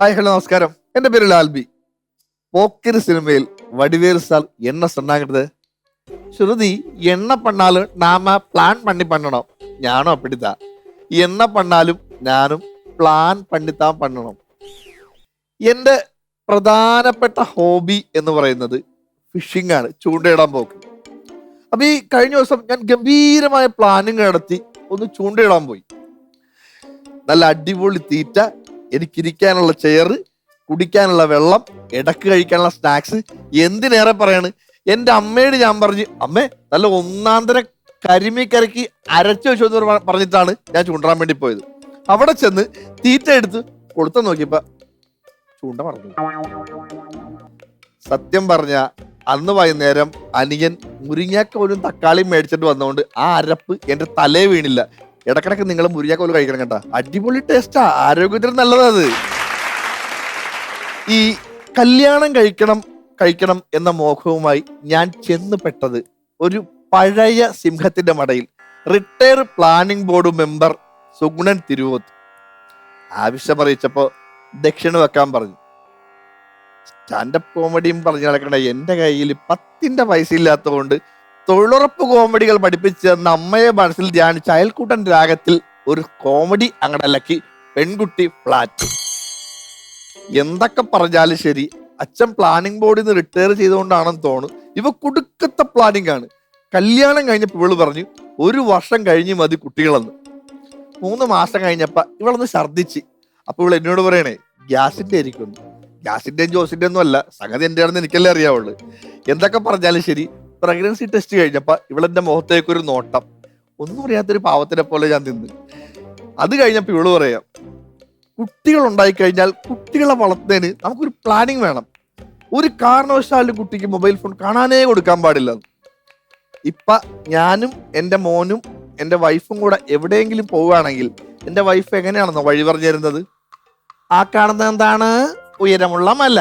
Hi hello നമസ്കാരം. എന്റെ പേര് ലാൽബി. പോക്കർ സിനിമയിൽ വടിവേൽ സാർ എണ്ണ സൊന്നാകരുത് ശ്രുതി എണ്ണ പണ്ണാൽ നാമ പ്ലാൻ പണ്ണി പണ്ണണം. ഞാനും അപ്പിടിത്താ എണ്ണ പണ്ണാലും ഞാനും പ്ലാൻ പണ്ണിത്താൻ പണ്ണണം. എന്റെ പ്രധാനപ്പെട്ട ഹോബി എന്ന് പറയുന്നത് ഫിഷിംഗ് ആണ് ചൂണ്ടയിടാൻ പോക്ക്. അപ്പം ഈ കഴിഞ്ഞ ദിവസം ഞാൻ ഗംഭീരമായ പ്ലാനിങ് നടത്തി ഒന്ന് ചൂണ്ടയിടാൻ പോയി. നല്ല അടിപൊളി തീറ്റ എനിക്കിരിക്കാനുള്ള ചെയർ കുടിക്കാനുള്ള വെള്ളം ഇടയ്ക്ക് കഴിക്കാനുള്ള സ്നാക്സ് എന്തിനേറെ പറയാണ്? എന്റെ അമ്മയോട് ഞാൻ പറഞ്ഞു അമ്മേ നല്ല ഒന്നാന്തര കരിമി കരക്കി അരച്ചു വെച്ചു പറഞ്ഞിട്ടാണ് ഞാൻ ചൂണ്ടാൻ വേണ്ടി പോയത്. അവിടെ ചെന്ന് തീറ്റ എടുത്ത് കൊടുത്ത നോക്കിയപ്പോ ചൂണ്ട പറഞ്ഞു സത്യം പറഞ്ഞ അന്ന് വൈകുന്നേരം അനിയൻ മുരിങ്ങാക്ക പോലും തക്കാളി മേടിച്ചിട്ട് വന്നതുകൊണ്ട് ആ അരപ്പ് എന്റെ തലേ വീണില്ല. ഇടക്കിടക്ക് നിങ്ങൾ മുരിയാക്ക പോലും കഴിക്കണം കേട്ടോ. അടിപൊളി ടേസ്റ്റാ. ആരോഗ്യത്തിന് നല്ലതാ അത്. ഈ കല്യാണം കഴിക്കണം കഴിക്കണം എന്ന മോഹവുമായി ഞാൻ ചെന്ന് പെട്ടത് ഒരു പഴയ സിംഹത്തിന്റെ മടയിൽ. Retire planning board member Sugunan Thiruvoth. ആവശ്യം അറിയിച്ചപ്പോ ദക്ഷിണ വെക്കാൻ പറഞ്ഞു. സ്റ്റാൻഡപ്പ് കോമഡിയും പറഞ്ഞു നടക്കണ എന്റെ കയ്യിൽ പത്തിന്റെ പൈസ ഇല്ലാത്തതുകൊണ്ട് തൊഴിലുറപ്പ് കോമഡികൾ പഠിപ്പിച്ച് അമ്മയെ മനസ്സിൽ ധ്യാനിച്ച അയൽക്കൂട്ടൻ രാഗത്തിൽ ഒരു കോമഡി അങ്ങടലക്കി പെൺകുട്ടി ഫ്ലാറ്റ് എന്തൊക്കെ പറഞ്ഞാലും ശരി അച്ഛൻ പ്ലാനിംഗ് ബോർഡിൽ നിന്ന് റിട്ടയർ ചെയ്തുകൊണ്ടാണെന്ന് തോന്നുന്നു. ഇവ കുടുക്കത്തെ പ്ലാനിംഗ് ആണ്. കല്യാണം കഴിഞ്ഞപ്പോൾ ഇവൾ പറഞ്ഞു ഒരു വർഷം കഴിഞ്ഞ് മതി കുട്ടികളെന്ന്. മൂന്ന് മാസം കഴിഞ്ഞപ്പോ ഇവളൊന്ന് ഛർദ്ദിച്ച്. അപ്പൊ ഇവൾ എന്നോട് പറയണേ ഗ്യാസിന്റെ ആയിരിക്കും. ഗ്യാസിന്റെയും ജോസിന്റെ ഒന്നും അല്ല സംഗതി എന്റെ ആണെന്ന് എനിക്കല്ലേ അറിയാവുള്ളൂ. എന്തൊക്കെ പറഞ്ഞാലും ശരി പ്രഗ്നൻസി ടെസ്റ്റ് കഴിഞ്ഞപ്പോൾ ഇവളെന്റെ മുഖത്തേക്ക് ഒരു നോട്ടം. ഒന്നും അറിയാത്തൊരു പാവത്തിനെ പോലെ ഞാൻ നിന്ന്. അത് കഴിഞ്ഞപ്പോൾ ഇവൾ പറയാം കുട്ടികൾ ഉണ്ടായി കഴിഞ്ഞാൽ കുട്ടികളെ വളർത്തുന്നതിന് നമുക്കൊരു പ്ലാനിങ് വേണം. ഒരു കാരണവശാലും കുട്ടിക്ക് മൊബൈൽ ഫോൺ കാണാനേ കൊടുക്കാൻ പാടില്ല. ഇപ്പൊ ഞാനും എന്റെ മോനും എന്റെ വൈഫും കൂടെ എവിടെയെങ്കിലും പോവുകയാണെങ്കിൽ എന്റെ വൈഫ് എങ്ങനെയാണെന്നോ വഴി പറഞ്ഞു തരുന്നത്? ആ കാണുന്നത് എന്താണ്? ഉയരമുള്ള മല.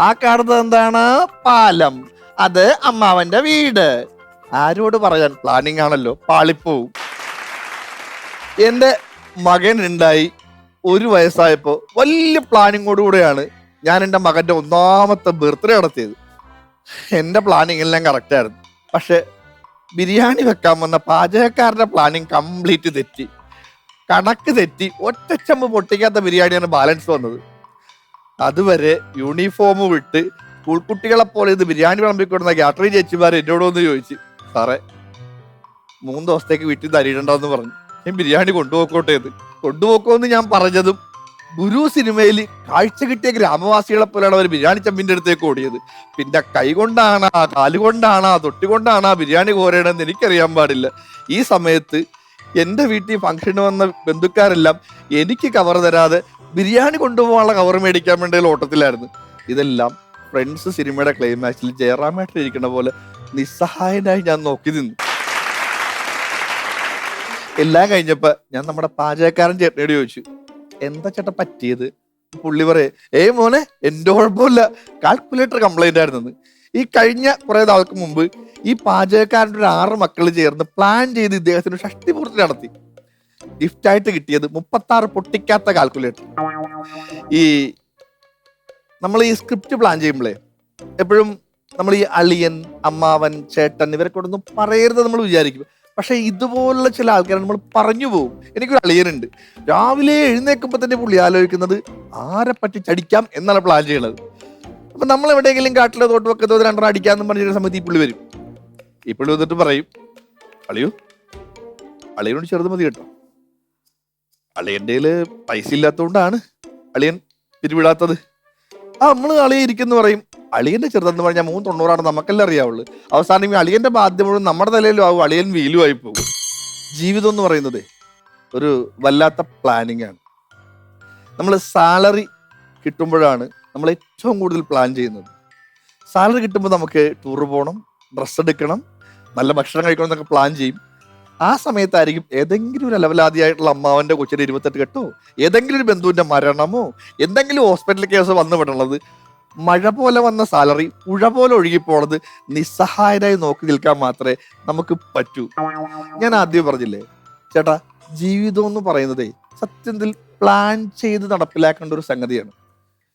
ആ കാണുന്നത് എന്താണ്? പാലം. അത് അമ്മാവന്റെ വീട്. ആരോട് പറയാൻ? പ്ലാനിങ് ആണല്ലോ. പാളിപ്പോവും. എന്റെ മകൻ ഉണ്ടായി. ഒരു വയസ്സായപ്പോൾ വലിയ പ്ലാനിങ്ങോടുകൂടെയാണ് ഞാൻ എന്റെ മകന്റെ ഒന്നാമത്തെ ബർത്ത്ഡേ നടത്തിയത്. എന്റെ പ്ലാനിങ് എല്ലാം കറക്റ്റ് ആയിരുന്നു. പക്ഷെ ബിരിയാണി വെക്കാൻ വന്ന പാചകക്കാരന്റെ പ്ലാനിങ് കംപ്ലീറ്റ് തെറ്റി. കണക്ക് തെറ്റി. ഒറ്റച്ചമ്പ് പൊട്ടിക്കാത്ത ബിരിയാണിയാണ് ബാലൻസ് വന്നത്. അതുവരെ യൂണിഫോം വിട്ട് സ്കൂൾ പോലെ ഇത് ബിരിയാണി വിളമ്പിക്കൊടുന്ന കാറ്ററി ചേച്ചിമാർ എന്നോട് ഒന്ന് ചോദിച്ചു സാറേ മൂന്ന് ദിവസത്തേക്ക് വീട്ടിൽ തരിയിടണ്ടെന്ന് പറഞ്ഞു. ഞാൻ ബിരിയാണി കൊണ്ടുപോക്കോട്ടെ എന്ന്. കൊണ്ടുപോക്കോന്ന് ഞാൻ പറഞ്ഞതും ഗുരു സിനിമയിൽ കാഴ്ച കിട്ടിയ ഗ്രാമവാസികളെ പോലെയാണ് അവർ ബിരിയാണി ചമ്പിന്റെ അടുത്തേക്ക് ഓടിയത്. പിന്നെ കൈ കൊണ്ടാണ് കാലുകൊണ്ടാണ് തൊട്ടി കൊണ്ടാണ് ആ ബിരിയാണി കോരേണ്ടതെന്ന് എനിക്കറിയാൻ പാടില്ല. ഈ സമയത്ത് എന്റെ വീട്ടിൽ ഫംഗ്ഷന് വന്ന ബന്ധുക്കാരെല്ലാം എനിക്ക് കവർ തരാതെ ബിരിയാണി കൊണ്ടുപോകാനുള്ള കവർ മേടിക്കാൻ വേണ്ടിയുള്ള ഓട്ടത്തിലായിരുന്നു. ഇതെല്ലാം ഫ്രണ്ട്സ് സിനിമയുടെ ക്ലൈമാക്സിൽ ജയറാമേട്ടൻ ഇരിക്കുന്ന പോലെ നിസ്സഹായനായി ഞാൻ നോക്കി നിന്നു. എല്ലാം കഴിഞ്ഞപ്പോ ഞാൻ നമ്മുടെ പാചകക്കാരൻ ചേട്ടനോട് ചോദിച്ചു എന്താ ചേട്ടാ പറ്റിയത്? പുള്ളി പറയേ ഏ മോനെ എന്റെ കുഴപ്പമില്ല. കാൽക്കുലേറ്റർ കംപ്ലൈന്റ് ആയിരുന്നെന്ന് ഈ കഴിഞ്ഞ കുറെ നാൾക്ക് മുമ്പ് ഈ പാചകക്കാരന്റെ ഒരു ആറ് മക്കൾ ചേർന്ന് പ്ലാൻ ചെയ്ത് ഇദ്ദേഹത്തിന് ഷഷ്ടിപൂർത്തി നടത്തി. ഗിഫ്റ്റ് ആയിട്ട് കിട്ടിയത് മുപ്പത്തി ആറ് പൊട്ടിക്കാത്ത കാൽക്കുലേറ്റർ ഈ നമ്മൾ ഈ സ്ക്രിപ്റ്റ് പ്ലാൻ ചെയ്യുമ്പോഴേ എപ്പോഴും നമ്മൾ ഈ അളിയൻ അമ്മാവൻ ചേട്ടൻ ഇവരെ കൊണ്ടൊന്നും പറയരുത് നമ്മൾ വിചാരിക്കും. പക്ഷെ ഇതുപോലുള്ള ചില ആൾക്കാർ നമ്മൾ പറഞ്ഞു പോകും എനിക്കൊരു അളിയനുണ്ട്. രാവിലെ എഴുന്നേൽക്കുമ്പോൾ തന്നെ പുള്ളി ആലോചിക്കുന്നത് ആരെ പറ്റി ചടിക്കാം എന്നാണ് പ്ലാൻ ചെയ്യുന്നത്. അപ്പൊ നമ്മൾ എവിടെയെങ്കിലും കാട്ടിലോ തോട്ടുവക്കത്തോ രണ്ടെണ്ണം അടിക്കാന്ന് പറഞ്ഞ സമയത്ത് ഈ പുള്ളി വരും. ഈ പുള്ളി വന്നിട്ട് പറയും അളിയോ അളിയനോട് ചെറുത് മതി കേട്ടോ. അളിയന്റെ പൈസ ഇല്ലാത്തതുകൊണ്ടാണ് അളിയൻ പിരിവിടാത്തത്. ആ നമ്മൾ അളിയിരിക്കുന്നു പറയും. അളിയന്റെ ചെറുതെന്ന് പറഞ്ഞാൽ മൂന്ന് തൊണ്ണൂറാണ് നമുക്കെല്ലാം അറിയാവുള്ളൂ. അവസാനം ഈ അളിയന്റെ ബാധ്യത മുഴുവൻ നമ്മുടെ തലയിലും ആവും അളിയൻ വീലുമായി പോകും. ജീവിതം എന്ന് പറയുന്നത് ഒരു വല്ലാത്ത പ്ലാനിങ് ആണ്. നമ്മൾ സാലറി കിട്ടുമ്പോഴാണ് നമ്മൾ ഏറ്റവും കൂടുതൽ പ്ലാൻ ചെയ്യുന്നത്. സാലറി കിട്ടുമ്പോൾ നമുക്ക് ടൂർ പോകണം ഡ്രസ്സ് എടുക്കണം നല്ല ഭക്ഷണം കഴിക്കണം എന്നൊക്കെ പ്ലാൻ ചെയ്യും. ആ സമയത്തായിരിക്കും ഏതെങ്കിലും ഒരു അലവലാതിയായിട്ടുള്ള അമ്മാവന്റെ കൊച്ചിന്റെ ഇരുപത്തെട്ട് കെട്ടോ? ഏതെങ്കിലും ഒരു ബന്ധുവിന്റെ മരണമോ? എന്തെങ്കിലും ഹോസ്പിറ്റൽ കേസ് വന്നു വിടണത്? മഴ പോലെ വന്ന സാലറി പുഴ പോലെ ഒഴുകിപ്പോണത് നിസ്സഹായരായി നോക്കി നിൽക്കാൻ മാത്രമേ നമുക്ക് പറ്റൂ. ഞാൻ ആദ്യം പറഞ്ഞില്ലേ ചേട്ടാ ജീവിതം എന്ന് പറയുന്നതേ സത്യത്തിൽ പ്ലാൻ ചെയ്ത് നടപ്പിലാക്കേണ്ട ഒരു സംഗതിയാണ്.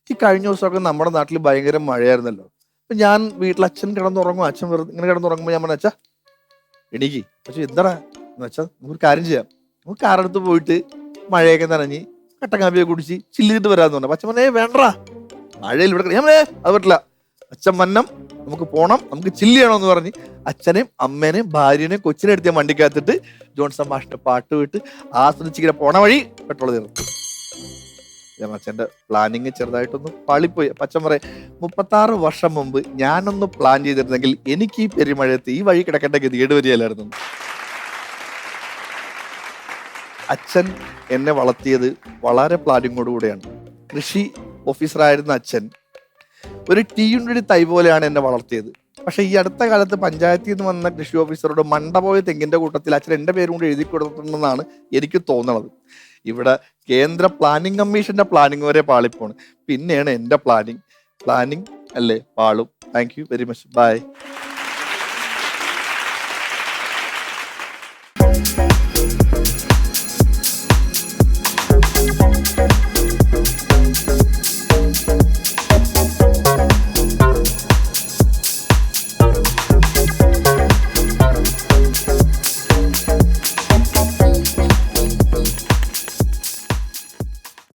ഈ കഴിഞ്ഞ ദിവസമൊക്കെ നമ്മുടെ നാട്ടിൽ ഭയങ്കര മഴയായിരുന്നല്ലോ. അപ്പൊ ഞാൻ വീട്ടിൽ അച്ഛൻ കിടന്നുറങ്ങും അച്ഛൻ വെറുതെ ഇങ്ങനെ കിടന്നുറങ്ങുമ്പോൾ ഞാൻ പറഞ്ഞ അച്ഛാ എണീക്ക്. പക്ഷെ എന്താടാ? എന്ന് വെച്ചാൽ നമുക്ക് കാര്യം ചെയ്യാം. നമുക്ക് കാറെടുത്ത് പോയിട്ട് മഴയൊക്കെ നനഞ്ഞ് കട്ടൻ കുടിച്ച് ചില്ലിട്ട് വരാമെന്ന് പറഞ്ഞു. അച്ഛൻ പറഞ്ഞേ വേണ്ടടാ. മഴയിൽ ഇവിടെ ഞാൻ അത് പറ്റില്ല. അച്ഛൻ മന്നം നമുക്ക് പോണം നമുക്ക് ചില്ല് ചെയ്യണമെന്ന് പറഞ്ഞ് അച്ഛനെയും അമ്മേനെയും ഭാര്യനെയും കൊച്ചിനെ എടുത്ത് ഞാൻ വണ്ടിക്കകത്തിട്ട് ജോൺസൺ മാഷിന്റെ പാട്ട് വിട്ട് ആസ്വദിച്ച് ഇങ്ങനെ പോണ വഴി പെട്രോൾ തീർന്നു. അച്ഛന്റെ പ്ലാനിങ് ചെറുതായിട്ടൊന്ന് പാളിപ്പോയി. അച്ഛൻ പറയാം മുപ്പത്താറ് വർഷം മുമ്പ് ഞാനൊന്ന് പ്ലാൻ ചെയ്തിരുന്നെങ്കിൽ എനിക്ക് ഈ പെരുമഴയത്ത് ഈ വഴി കിടക്കേണ്ട ഗതികേട് വരികയല്ലായിരുന്നു. അച്ഛൻ എന്നെ വളർത്തിയത് വളരെ പ്ലാനിങ്ങോടുകൂടിയാണ്. കൃഷി ഓഫീസറായിരുന്ന അച്ഛൻ ഒരു ടീയുടെ തൈ പോലെയാണ് എന്നെ വളർത്തിയത്. പക്ഷെ ഈ അടുത്ത കാലത്ത് പഞ്ചായത്തിൽ നിന്ന് വന്ന കൃഷി ഓഫീസറോട് മണ്ടപോയ തെങ്ങിന്റെ കൂട്ടത്തിൽ അച്ഛൻ എന്റെ പേരും കൂടി എഴുതി കൊടുത്തിട്ടുണ്ടെന്നാണ് എനിക്ക് തോന്നുന്നത് ഇവിടെ കേന്ദ്ര പ്ലാനിംഗ് കമ്മീഷന്റെ പ്ലാനിംഗ് വരെ പാളിപ്പോണ്. പിന്നെയാണ് എന്റെ പ്ലാനിങ് പ്ലാനിങ് അല്ലേ? പാളും. Thank you very much. Bye.